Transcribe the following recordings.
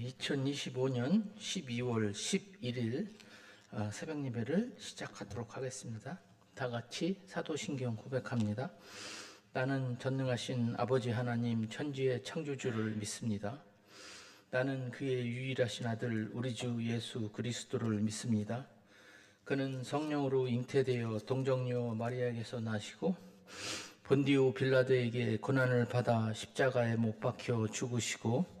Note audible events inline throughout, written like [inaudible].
2025년 12월 11일 어, 새벽 예배를 시작하도록 하겠습니다. 다 같이 사도신경 고백합니다. 나는 전능하신 아버지 하나님 천지의 창조주를 믿습니다. 나는 그의 유일하신 아들 우리 주 예수 그리스도를 믿습니다. 그는 성령으로 잉태되어 동정녀 마리아에게서 나시고 본디오 빌라도에게 고난을 받아 십자가에 못 박혀 죽으시고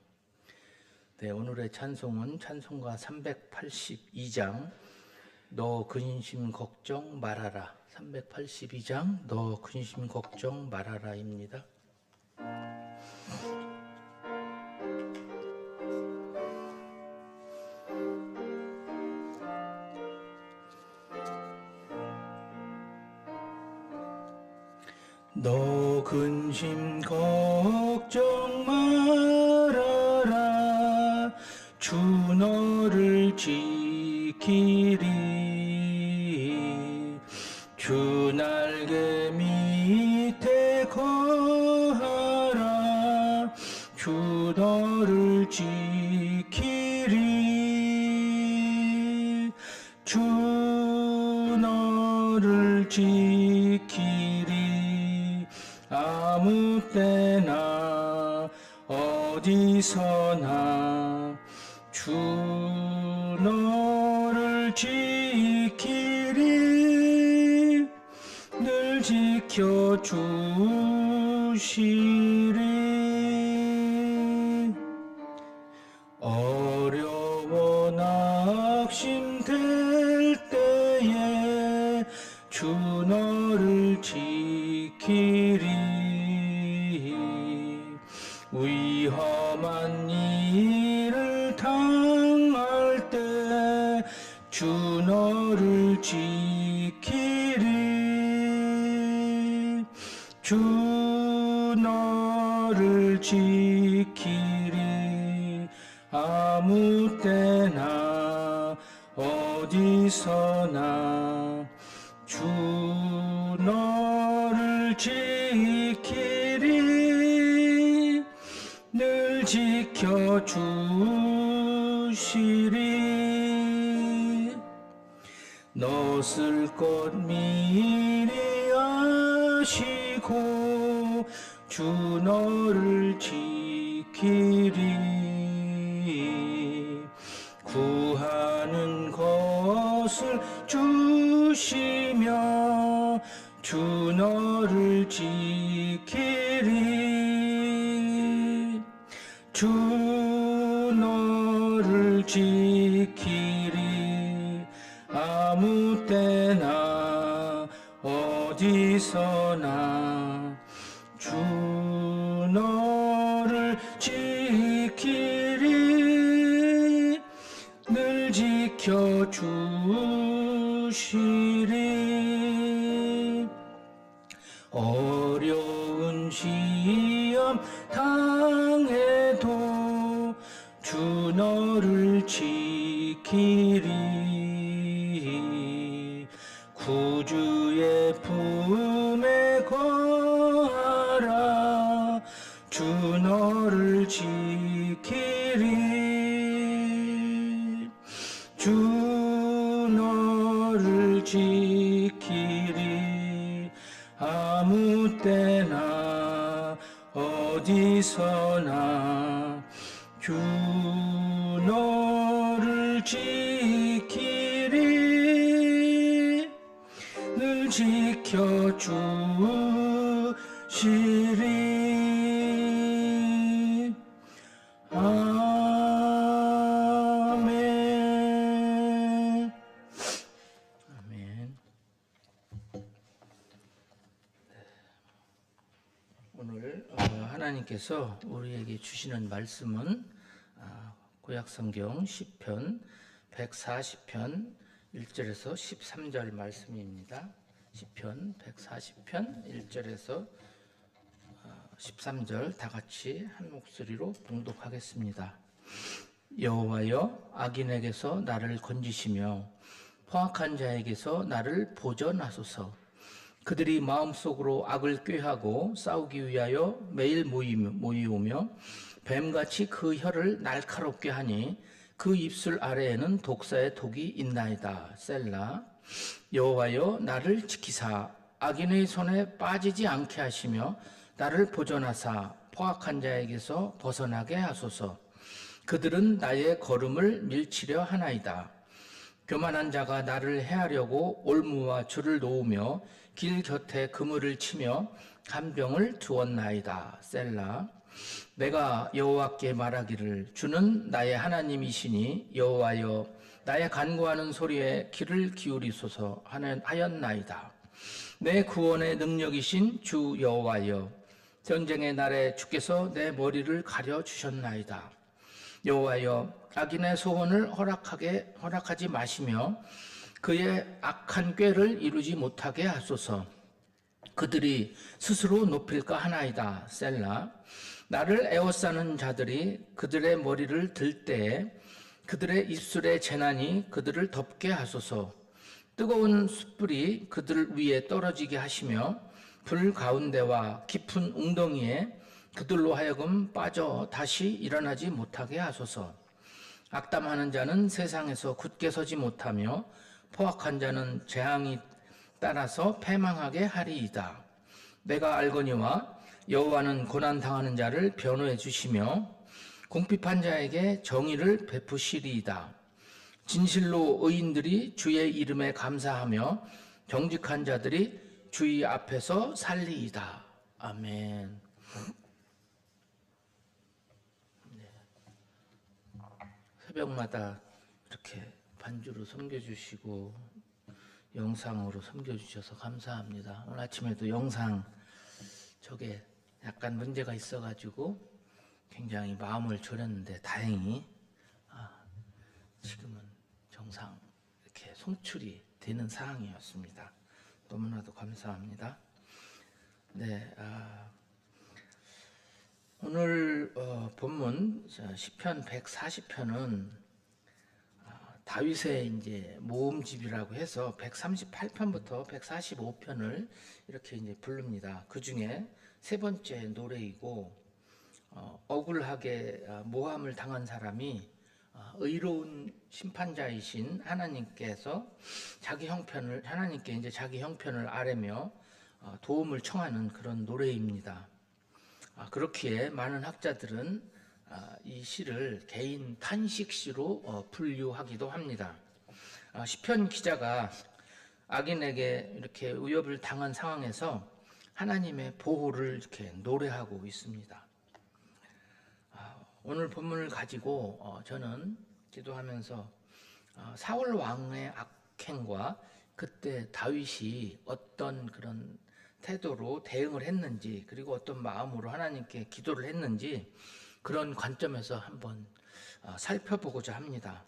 네, 오늘의 찬송은 찬송가 382장 너 근심 걱정 말아라. 382장 너 근심 걱정 말아라입니다. 주 주 너를 지키리. 아무 때나 어디서나 주 너를 지키리. 늘 지켜주시리. 너쓸것 미리 아시 고 주 너를 지키리. 구하는 것을 주시며 주 너를 지키리. 주 너를 지키리. 아무 때나 어디서나 주 너를 지키리 늘 지켜 주시리. 어려운 시험 당해도 주 너를 지키리 어디서나 주 너를 지키리 늘 지켜주시 하나님께서 우리에게 주시는 말씀은 아, 구약성경 10편 140편 1절에서 13절 말씀입니다. 시편 140편 1절에서 13절 다 같이 한 목소리로 봉독하겠습니다. 여호와여 악인에게서 나를 건지시며 포악한 자에게서 나를 보전하소서. 그들이 마음속으로 악을 꾀하고 싸우기 위하여 매일 모이오며 뱀같이 그 혀를 날카롭게 하니 그 입술 아래에는 독사의 독이 있나이다. 셀라. 여호와여 나를 지키사 악인의 손에 빠지지 않게 하시며 나를 보존하사 포악한 자에게서 벗어나게 하소서. 그들은 나의 걸음을 밀치려 하나이다. 교만한 자가 나를 해하려고 올무와 줄을 놓으며 길 곁에 그물을 치며 간병을 두었나이다. 셀라. 내가 여호와께 말하기를 주는 나의 하나님이시니 여호와여 나의 간구하는 소리에 귀를 기울이소서 하였나이다. 내 구원의 능력이신 주 여호와여 전쟁의 날에 주께서 내 머리를 가려 주셨나이다. 여호와여 악인의 소원을 허락하게 허락하지 마시며 그의 악한 꾀를 이루지 못하게 하소서. 그들이 스스로 높일까 하나이다. 셀라. 나를 에워싸는 자들이 그들의 머리를 들 때에 그들의 입술의 재난이 그들을 덮게 하소서. 뜨거운 숯불이 그들 위에 떨어지게 하시며 불 가운데와 깊은 웅덩이에 그들로 하여금 빠져 다시 일어나지 못하게 하소서. 악담하는 자는 세상에서 굳게 서지 못하며 포악한 자는 재앙이 따라서 패망하게 하리이다. 내가 알거니와 여호와는 고난 당하는 자를 변호해 주시며 공핍한 자에게 정의를 베푸시리이다. 진실로 의인들이 주의 이름에 감사하며 정직한 자들이 주의 앞에서 살리이다. 아멘. 새벽마다 이렇게 반주로 섬겨주시고 영상으로 섬겨주셔서 감사합니다. 오늘 아침에도 영상 저게 약간 문제가 있어가지고 굉장히 마음을 졸였는데 다행히 아, 지금은 정상 이렇게 송출이 되는 상황이었습니다. 너무나도 감사합니다. 네, 아, 오늘 어, 본문 시편 140편은 다윗의 이제 모음집이라고 해서 138편부터 145편을 이렇게 이제 부릅니다. 그 중에 세 번째 노래이고 어, 억울하게 아, 모함을 당한 사람이 아, 의로운 심판자이신 하나님께서 자기 형편을 하나님께 이제 자기 형편을 아뢰며 어, 도움을 청하는 그런 노래입니다. 아, 그렇기에 많은 학자들은 아, 이 시를 개인 탄식시로 어, 분류하기도 합니다. 아, 시편 기자가 악인에게 이렇게 위협을 당한 상황에서 하나님의 보호를 이렇게 노래하고 있습니다. 아, 오늘 본문을 가지고 어, 저는 기도하면서 어, 사울 왕의 악행과 그때 다윗이 어떤 그런 태도로 대응을 했는지 그리고 어떤 마음으로 하나님께 기도를 했는지 그런 관점에서 한번 어, 살펴보고자 합니다.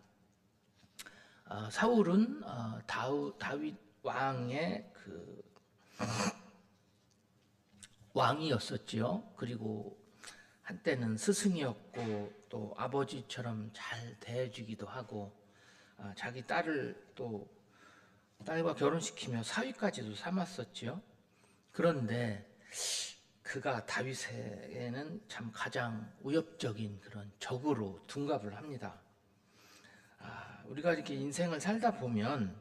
어, 사울은 어, 다윗 왕의 그 [laughs] 왕이었었지요. 그리고 한때는 스승이었고 또 아버지처럼 잘 대해주기도 하고 자기 딸을 또 딸과 결혼시키며 사위까지도 삼았었지요. 그런데 그가 다윗에게는 참 가장 위협적인 그런 적으로 둔갑을 합니다. 아, 우리가 이렇게 인생을 살다 보면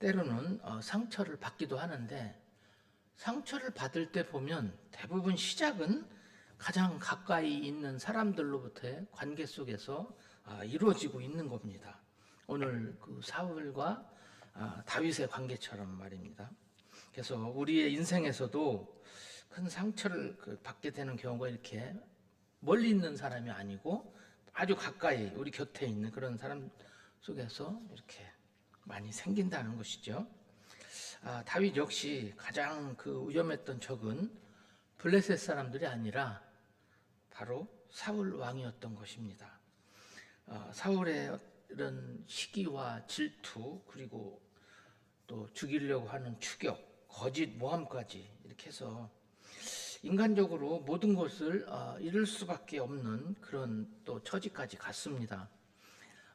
때로는 어, 상처를 받기도 하는데 상처를 받을 때 보면 대부분 시작은 가장 가까이 있는 사람들로부터의 관계 속에서 아, 이루어지고 있는 겁니다. 오늘 그 사울과 아, 다윗의 관계처럼 말입니다. 그래서 우리의 인생에서도 큰 상처를 그 받게 되는 경우가 이렇게 멀리 있는 사람이 아니고 아주 가까이 우리 곁에 있는 그런 사람 속에서 이렇게 많이 생긴다는 것이죠. 아, 다윗 역시 가장 그 위험했던 적은 블레셋 사람들이 아니라 바로 사울 왕이었던 것입니다. 어, 사울의 이런 시기와 질투 그리고 또 죽이려고 하는 추격, 거짓 모함까지 이렇게 해서 인간적으로 모든 것을 아, 잃을 수밖에 없는 그런 또 처지까지 갔습니다.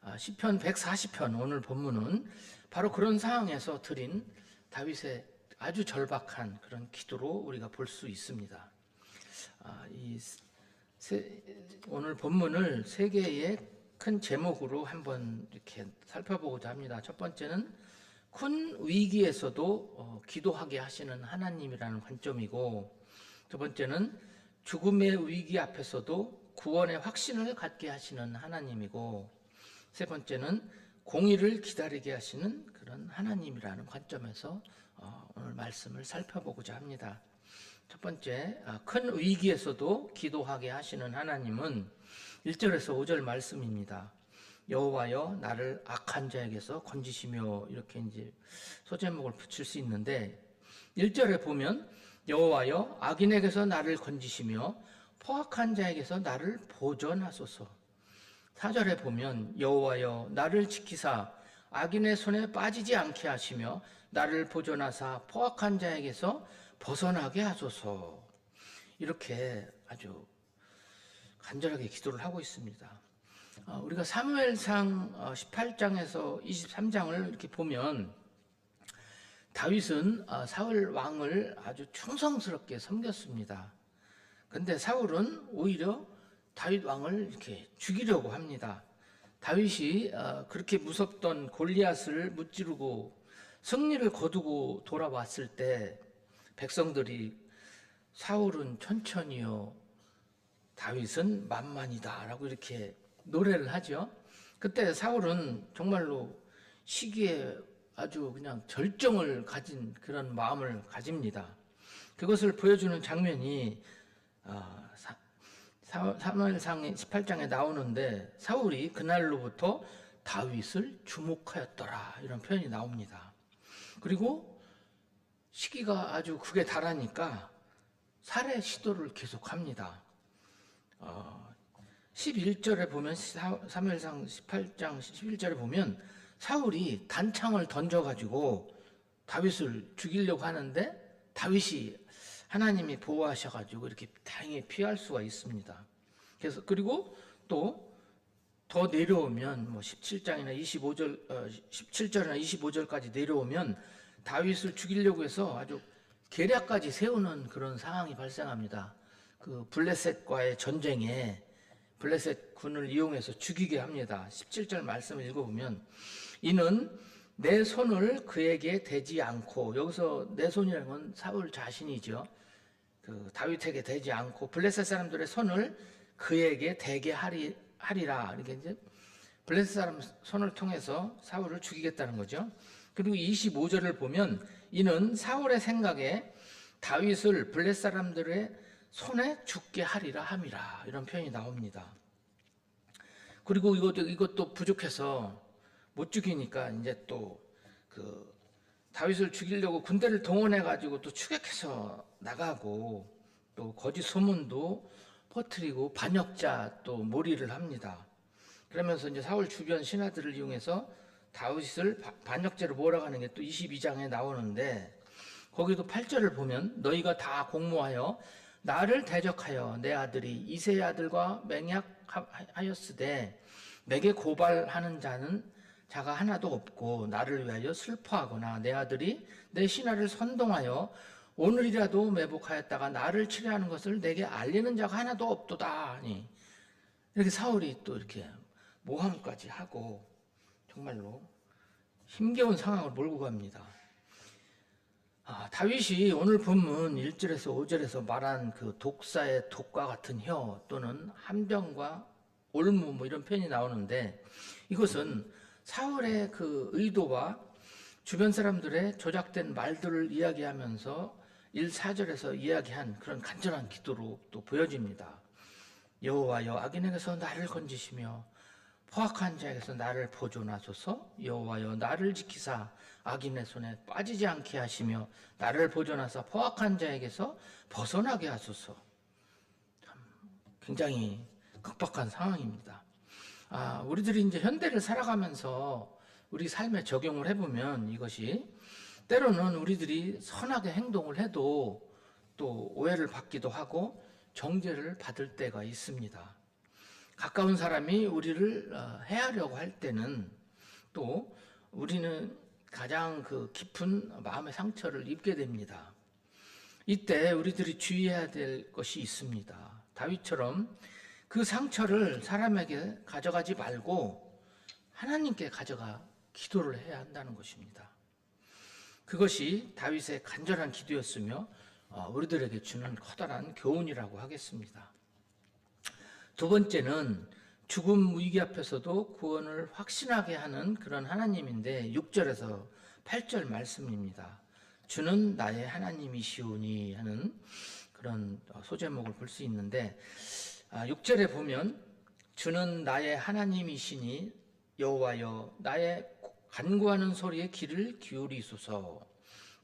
아, 시편 140편 오늘 본문은 바로 그런 상황에서 드린 다윗의 아주 절박한 그런 기도로 우리가 볼 수 있습니다. 아, 이 세- 오늘 본문을 세 개의 큰 제목으로 한번 이렇게 살펴보고자 합니다. 첫 번째는 큰 위기에서도 어, 기도하게 하시는 하나님이라는 관점이고 두 번째는 죽음의 위기 앞에서도 구원의 확신을 갖게 하시는 하나님이고 세 번째는 공의를 기다리게 하시는 그런 하나님이라는 관점에서 어, 오늘 말씀을 살펴보고자 합니다. 첫 번째, 아, 큰 위기에서도 기도하게 하시는 하나님은 1절에서 5절 말씀입니다. 여호와여 나를 악한 자에게서 건지시며 이렇게 이제 소제목을 붙일 수 있는데 1절에 보면 여호와여 악인에게서 나를 건지시며 포악한 자에게서 나를 보전하소서. 4절에 보면 여호와여 나를 지키사 악인의 손에 빠지지 않게 하시며 나를 보존하사 포악한 자에게서 벗어나게 하소서. 이렇게 아주 간절하게 기도를 하고 있습니다. 어, 우리가 사무엘상 18장에서 23장을 이렇게 보면 다윗은 어, 사울 왕을 아주 충성스럽게 섬겼습니다. 근데 사울은 오히려 다윗 왕을 이렇게 죽이려고 합니다. 다윗이 어, 그렇게 무섭던 골리앗을 무찌르고 승리를 거두고 돌아왔을 때 백성들이 사울은 천천히요, 다윗은 만만이다라고 이렇게 노래를 하죠. 그때 사울은 정말로 시기에 아주 그냥 절정을 가진 그런 마음을 가집니다. 그것을 보여주는 장면이 아, 사무엘상 18장에 나오는데 사울이 그날로부터 다윗을 주목하였더라 이런 표현이 나옵니다. 그리고 시기가 아주 극에 달하니까 살해 시도를 계속합니다. 어, 11절에 보면 사- 사무엘상 18장 11절에 보면 사울이 단창을 던져 가지고 다윗을 죽이려고 하는데 다윗이 하나님이 보호하셔 가지고 이렇게 다행히 피할 수가 있습니다. 그래서 그리고 또 더 내려오면 뭐 17장이나 25절 어, 17절이나 25절까지 내려오면 다윗을 죽이려고 해서 아주 계략까지 세우는 그런 상황이 발생합니다. 그 블레셋과의 전쟁에 블레셋 군을 이용해서 죽이게 합니다. 17절 말씀을 읽어보면 이는 내 손을 그에게 대지 않고 여기서 내 손이라는 건 사울 자신이죠. 그 다윗에게 대지 않고 블레셋 사람들의 손을 그에게 대게 하리, 하리라 이렇게 이제 블레셋 사람 손을 통해서 사울을 죽이겠다는 거죠. 그리고 25절을 보면 이는 사울의 생각에 다윗을 블레셋 사람들의 손에 죽게 하리라 함이라 이런 표현이 나옵니다. 그리고 이것도 이것도 부족해서 못 죽이니까 이제 또 그 다윗을 죽이려고 군대를 동원해 가지고 또 추격해서 나가고 또 거짓 소문도 퍼뜨리고 반역자 또 몰이를 합니다. 그러면서 이제 사울 주변 신하들을 이용해서 다윗을 바- 반역죄로 몰아가는 게 또 22장에 나오는데 거기도 8절을 보면 너희가 다 공모하여 나를 대적하여 내 아들이 이세의 아들과 맹약하였으되 내게 고발하는 자는 자가 하나도 없고 나를 위하여 슬퍼하거나 내 아들이 내 신하를 선동하여 오늘이라도 매복하였다가 나를 치료하는 것을 내게 알리는 자가 하나도 없도다 하니 이렇게 사울이 또 이렇게 모함까지 하고 정말로 힘겨운 상황을 몰고 갑니다. 아, 다윗이 오늘 본문 1절에서 5절에서 말한 그 독사의 독과 같은 혀 또는 함정과 올무 뭐 이런 표현이 나오는데 이것은 사울의 그 의도와 주변 사람들의 조작된 말들을 이야기하면서 1, 4절에서 이야기한 그런 간절한 기도로 또 보여집니다. 여호와여 악인에게서 나를 건지시며 포악한 자에게서 나를 보존하소서. 여호와여 나를 지키사 악인의 손에 빠지지 않게 하시며 나를 보존하사 포악한 자에게서 벗어나게 하소서. 참 굉장히 극박한 상황입니다. 아, 우리들이 이제 현대를 살아가면서 우리 삶에 적용을 해보면 이것이 때로는 우리들이 선하게 행동을 해도 또 오해를 받기도 하고 정죄를 받을 때가 있습니다. 가까운 사람이 우리를 어, 해하려고 할 때는 또 우리는 가장 그 깊은 마음의 상처를 입게 됩니다. 이때 우리들이 주의해야 될 것이 있습니다. 다윗처럼 그 상처를 사람에게 가져가지 말고 하나님께 가져가 기도를 해야 한다는 것입니다. 그것이 다윗의 간절한 기도였으며 어, 우리들에게 주는 커다란 교훈이라고 하겠습니다. 두 번째는 죽음 위기 앞에서도 구원을 확신하게 하는 그런 하나님인데 6절에서 8절 말씀입니다. 주는 나의 하나님이시오니 하는 그런 소제목을 볼 수 있는데 6절에 보면 주는 나의 하나님이시니 여호와여 나의 간구하는 소리에 귀를 기울이소서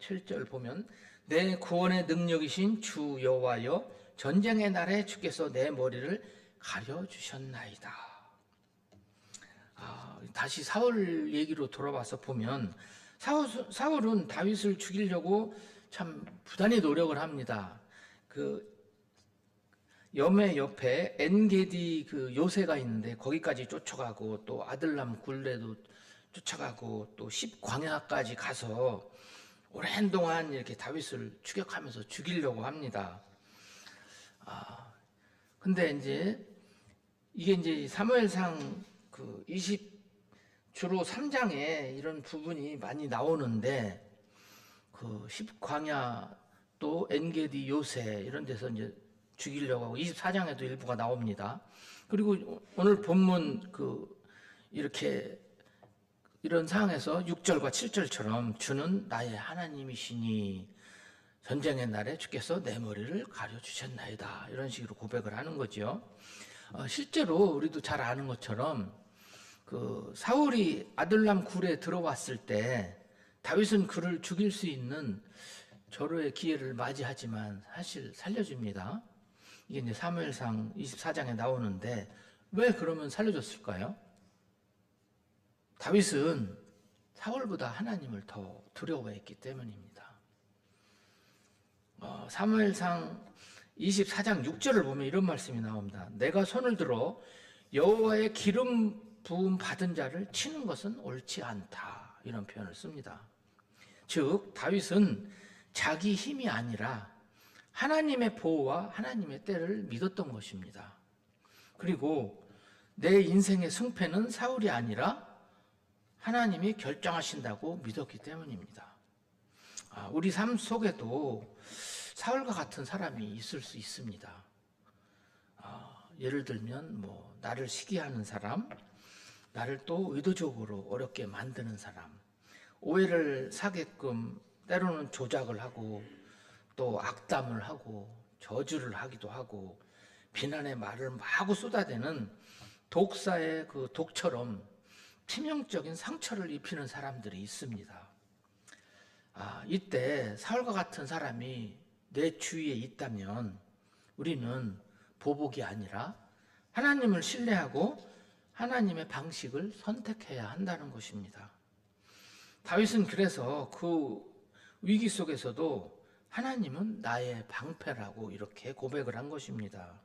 7절 보면 내 구원의 능력이신 주 여호와여 전쟁의 날에 주께서 내 머리를 가려 주셨나이다. 아, 다시 사울 얘기로 돌아와서 보면 사울, 사울은 다윗을 죽이려고 참 부단히 노력을 합니다. 그 염의 옆에 엔게디 그 요새가 있는데 거기까지 쫓아가고 또 아들람 굴레도 쫓아가고 또 십광야까지 가서 오랜 동안 이렇게 다윗을 추격하면서 죽이려고 합니다. 아, 근데 이제 이게 이제 사무엘상 그 20, 주로 3장에 이런 부분이 많이 나오는데 그 십광야 또 엔게디 요새 이런 데서 이제 죽이려고 하고 24장에도 일부가 나옵니다. 그리고 오늘 본문 그 이렇게 이런 상황에서 6절과 7절처럼 주는 나의 하나님이시니 전쟁의 날에 주께서 내 머리를 가려 주셨나이다. 이런 식으로 고백을 하는 거죠. 어, 실제로 우리도 잘 아는 것처럼 그 사울이 아들람 굴에 들어왔을 때 다윗은 그를 죽일 수 있는 절호의 기회를 맞이하지만 사실 살려줍니다. 이게 이제 사무엘상 24장에 나오는데 왜 그러면 살려줬을까요? 다윗은 사울보다 하나님을 더 두려워했기 때문입니다. 어, 사무엘상 24장 6절을 보면 이런 말씀이 나옵니다. 내가 손을 들어 여호와의 기름 부음 받은 자를 치는 것은 옳지 않다. 이런 표현을 씁니다. 즉 다윗은 자기 힘이 아니라 하나님의 보호와 하나님의 때를 믿었던 것입니다. 그리고 내 인생의 승패는 사울이 아니라 하나님이 결정하신다고 믿었기 때문입니다. 아, 우리 삶 속에도 사울과 같은 사람이 있을 수 있습니다. 아, 예를 들면 뭐 나를 시기하는 사람, 나를 또 의도적으로 어렵게 만드는 사람, 오해를 사게끔 때로는 조작을 하고 또 악담을 하고 저주를 하기도 하고 비난의 말을 마구 쏟아대는 독사의 그 독처럼 치명적인 상처를 입히는 사람들이 있습니다. 아, 이때 사울과 같은 사람이 내 주위에 있다면 우리는 보복이 아니라 하나님을 신뢰하고 하나님의 방식을 선택해야 한다는 것입니다. 다윗은 그래서 그 위기 속에서도 하나님은 나의 방패라고 이렇게 고백을 한 것입니다.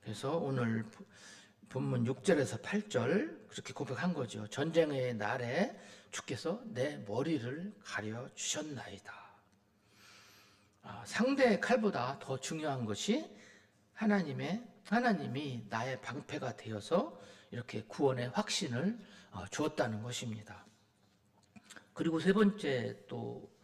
그래서 오늘 본문 6절에서 8절 그렇게 고백한 거죠. 전쟁의 날에 주께서 내 머리를 가려 주셨나이다. 아, 상대의 칼보다 더 중요한 것이 하나님의 하나님이 나의 방패가 되어서 이렇게 구원의 확신을 어, 주었다는 것입니다. 그리고 세 번째 또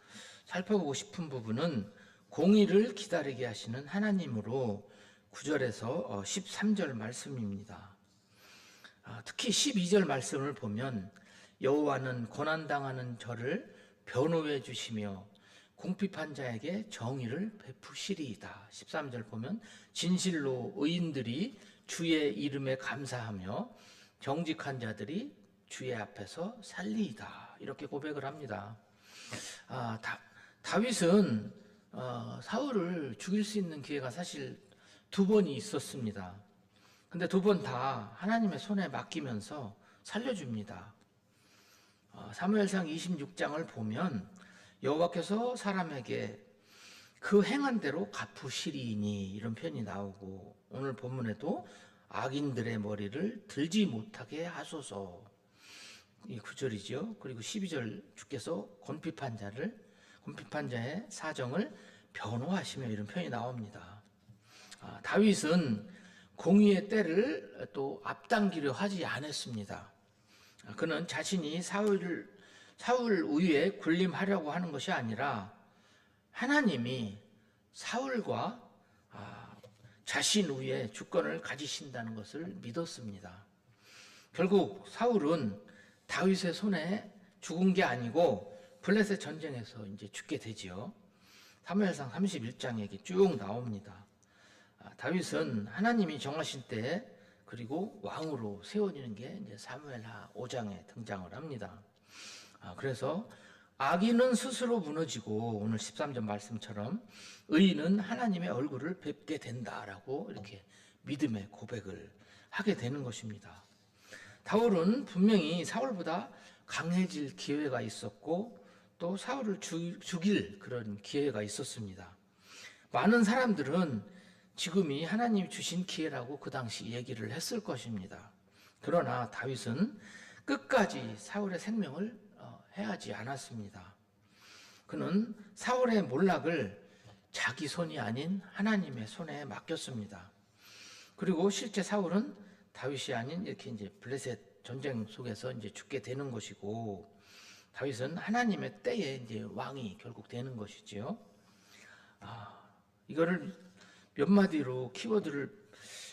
살펴보고 싶은 부분은 공의를 기다리게 하시는 하나님으로 9절에서 13절 말씀입니다. 아, 특히 12절 말씀을 보면 여호와는 고난당하는 저를 변호해 주시며 궁핍한 자에게 정의를 베푸시리이다. 13절 보면 진실로 의인들이 주의 이름에 감사하며 정직한 자들이 주의 앞에서 살리이다. 이렇게 고백을 합니다. 아, 다, 다윗은 어, 사울을 죽일 수 있는 기회가 사실 두 번이 있었습니다. 근데 두 번 다 하나님의 손에 맡기면서 살려줍니다. 어, 사무엘상 26장을 보면 여호와께서 사람에게 그 행한 대로 갚으시리니 이런 표현이 나오고 오늘 본문에도 악인들의 머리를 들지 못하게 하소서 이 구절이죠. 그리고 12절 주께서 권피판 자를 권피판 자의 사정을 변호하시며 이런 표현이 나옵니다. 아, 다윗은 공의의 때를 또 앞당기려 하지 않았습니다. 아, 그는 자신이 사울 사울 우위에 군림하려고 하는 것이 아니라 하나님이 사울과 아, 자신 위에 주권을 가지신다는 것을 믿었습니다. 결국 사울은 다윗의 손에 죽은 게 아니고 블레셋 전쟁에서 이제 죽게 되지요. 사무엘상 31장에 쭉 나옵니다. 아, 다윗은 하나님이 정하신 때 그리고 왕으로 세워지는 게 이제 사무엘하 5장에 등장을 합니다. 아, 그래서 악인은 스스로 무너지고 오늘 13절 말씀처럼 의인은 하나님의 얼굴을 뵙게 된다라고 이렇게 믿음의 고백을 하게 되는 것입니다. 다울은 분명히 사울보다 강해질 기회가 있었고 또 사울을 죽- 죽일 그런 기회가 있었습니다. 많은 사람들은 지금이 하나님이 주신 기회라고 그 당시 얘기를 했을 것입니다. 그러나 다윗은 끝까지 사울의 생명을 어, 해하지 않았습니다. 그는 사울의 몰락을 자기 손이 아닌 하나님의 손에 맡겼습니다. 그리고 실제 사울은 다윗이 아닌 이렇게 이제 블레셋 전쟁 속에서 이제 죽게 되는 것이고 다윗은 하나님의 때에 이제 왕이 결국 되는 것이지요. 아, 이거를 몇 마디로 키워드를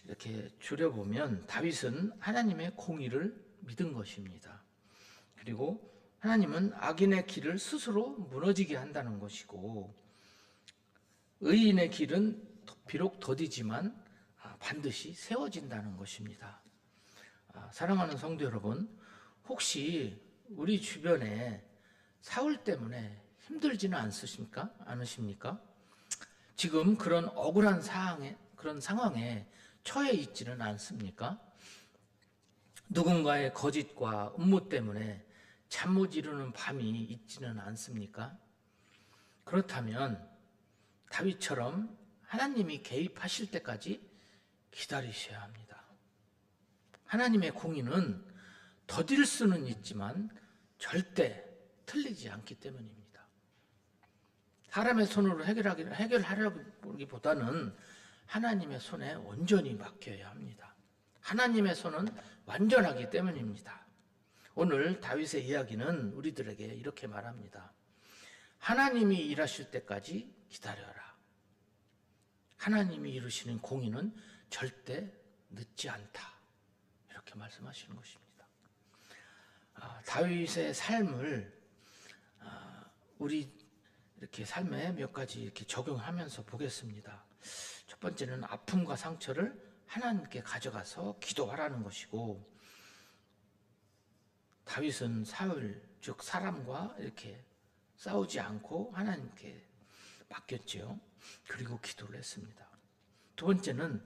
이렇게 줄여보면 다윗은 하나님의 공의를 믿은 것입니다. 그리고 하나님은 악인의 길을 스스로 무너지게 한다는 것이고 의인의 길은 비록 더디지만 아, 반드시 세워진다는 것입니다. 아, 사랑하는 성도 여러분, 혹시 우리 주변에 사울 때문에 힘들지는 않으십니까? 않으십니까? 지금 그런 억울한 상황에 그런 상황에 처해 있지는 않습니까? 누군가의 거짓과 음모 때문에 잠 못 이루는 밤이 있지는 않습니까? 그렇다면 다윗처럼 하나님이 개입하실 때까지 기다리셔야 합니다. 하나님의 공의는 더딜 수는 있지만 절대 틀리지 않기 때문입니다. 사람의 손으로 해결하기, 해결하려기보다는 하나님의 손에 온전히 맡겨야 합니다. 하나님의 손은 완전하기 때문입니다. 오늘 다윗의 이야기는 우리들에게 이렇게 말합니다. 하나님이 일하실 때까지 기다려라. 하나님이 이루시는 공의는 절대 늦지 않다. 이렇게 말씀하시는 것입니다. 아, 다윗의 삶을 아, 우리 이렇게 삶에 몇 가지 이렇게 적용하면서 보겠습니다. 첫 번째는 아픔과 상처를 하나님께 가져가서 기도하라는 것이고 다윗은 사울 즉 사람과 이렇게 싸우지 않고 하나님께 맡겼지요. 그리고 기도를 했습니다. 두 번째는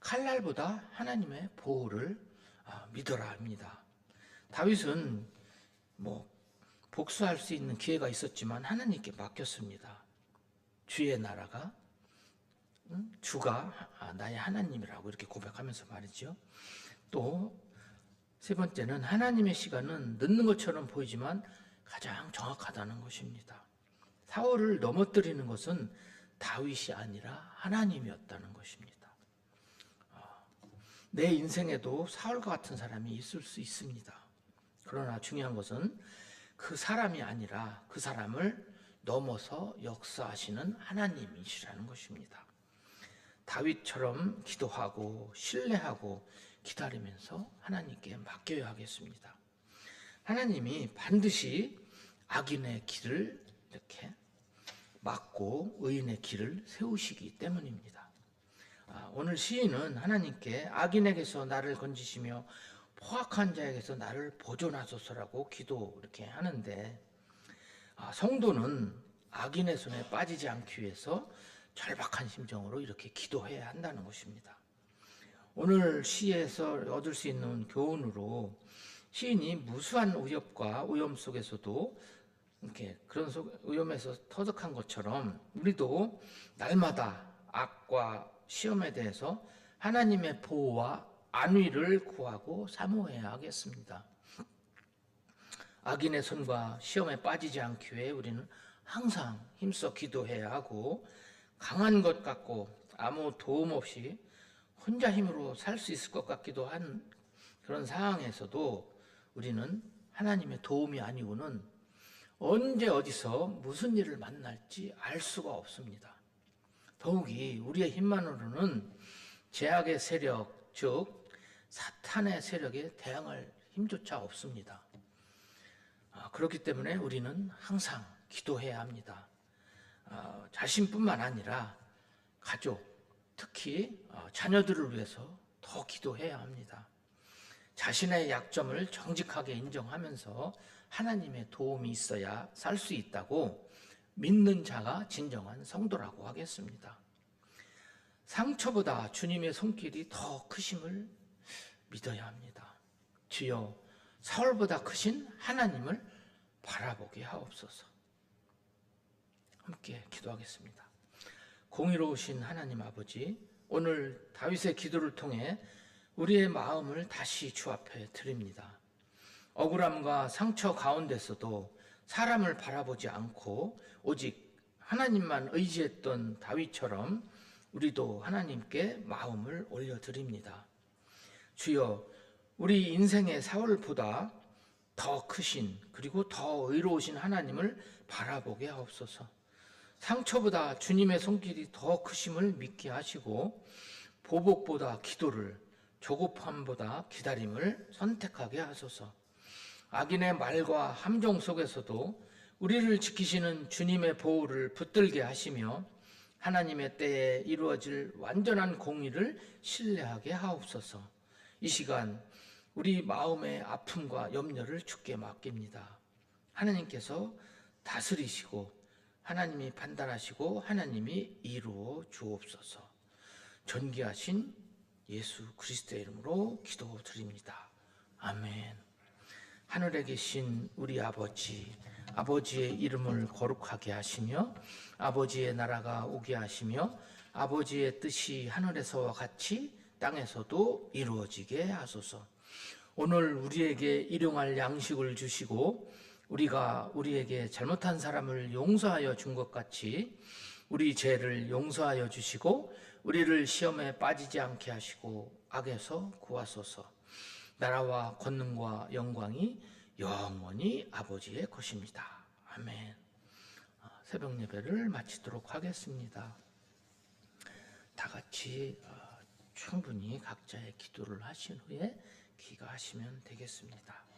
칼날보다 하나님의 보호를 아, 믿어라 합니다. 다윗은 뭐 복수할 수 있는 기회가 있었지만 하나님께 맡겼습니다. 주의 나라가 음, 주가 아, 나의 하나님이라고 이렇게 고백하면서 말이죠. 또 세 번째는 하나님의 시간은 늦는 것처럼 보이지만 가장 정확하다는 것입니다. 사울을 넘어뜨리는 것은 다윗이 아니라 하나님이었다는 것입니다. 아, 내 인생에도 사울과 같은 사람이 있을 수 있습니다. 그러나 중요한 것은 그 사람이 아니라 그 사람을 넘어서 역사하시는 하나님이시라는 것입니다. 다윗처럼 기도하고 신뢰하고 기다리면서 하나님께 맡겨야 하겠습니다. 하나님이 반드시 악인의 길을 이렇게 막고 의인의 길을 세우시기 때문입니다. 아, 오늘 시인은 하나님께 악인에게서 나를 건지시며 포악한 자에게서 나를 보존하소서라고 기도 이렇게 하는데 아, 성도는 악인의 손에 빠지지 않기 위해서 절박한 심정으로 이렇게 기도해야 한다는 것입니다. 오늘 시에서 얻을 수 있는 교훈으로 시인이 무수한 위협과 위험 속에서도 이렇게 그런 속, 위험에서 터득한 것처럼 우리도 날마다 악과 시험에 대해서 하나님의 보호와 안위를 구하고 사모해야 하겠습니다. 악인의 손과 시험에 빠지지 않기 위해 우리는 항상 힘써 기도해야 하고 강한 것 같고 아무 도움 없이 혼자 힘으로 살 수 있을 것 같기도 한 그런 상황에서도 우리는 하나님의 도움이 아니고는 언제 어디서 무슨 일을 만날지 알 수가 없습니다. 더욱이 우리의 힘만으로는 제약의 세력, 즉 사탄의 세력에 대항할 힘조차 없습니다. 아, 그렇기 때문에 우리는 항상 기도해야 합니다. 아, 자신뿐만 아니라 가족, 특히 어, 자녀들을 위해서 더 기도해야 합니다. 자신의 약점을 정직하게 인정하면서 하나님의 도움이 있어야 살 수 있다고 믿는 자가 진정한 성도라고 하겠습니다. 상처보다 주님의 손길이 더 크심을 믿어야 합니다. 주여 사울보다 크신 하나님을 바라보게 하옵소서. 함께 기도하겠습니다. 공의로우신 하나님 아버지, 오늘 다윗의 기도를 통해 우리의 마음을 다시 주 앞에 드립니다. 억울함과 상처 가운데서도 사람을 바라보지 않고 오직 하나님만 의지했던 다윗처럼 우리도 하나님께 마음을 올려드립니다. 주여, 우리 인생의 사울보다 더 크신 그리고 더 의로우신 하나님을 바라보게 하옵소서. 상처보다 주님의 손길이 더 크심을 믿게 하시고 보복보다 기도를 조급함보다 기다림을 선택하게 하소서. 악인의 말과 함정 속에서도 우리를 지키시는 주님의 보호를 붙들게 하시며 하나님의 때에 이루어질 완전한 공의를 신뢰하게 하옵소서. 이 시간 우리 마음의 아픔과 염려를 주께 맡깁니다. 하나님께서 다스리시고 하나님이 판단하시고 하나님이 이루어 주옵소서. 존귀하신 예수 그리스도의 이름으로 기도드립니다. 아멘. 하늘에 계신 우리 아버지, 아버지의 이름을 거룩하게 하시며 아버지의 나라가 오게 하시며 아버지의 뜻이 하늘에서와 같이 땅에서도 이루어지게 하소서. 오늘 우리에게 일용할 양식을 주시고 우리가 우리에게 잘못한 사람을 용서하여 준 것 같이 우리 죄를 용서하여 주시고 우리를 시험에 빠지지 않게 하시고 악에서 구하소서. 나라와 권능과 영광이 영원히 아버지의 것입니다. 아멘. 어, 새벽 예배를 마치도록 하겠습니다. 다 같이 어, 충분히 각자의 기도를 하신 후에 기가하시면 되겠습니다.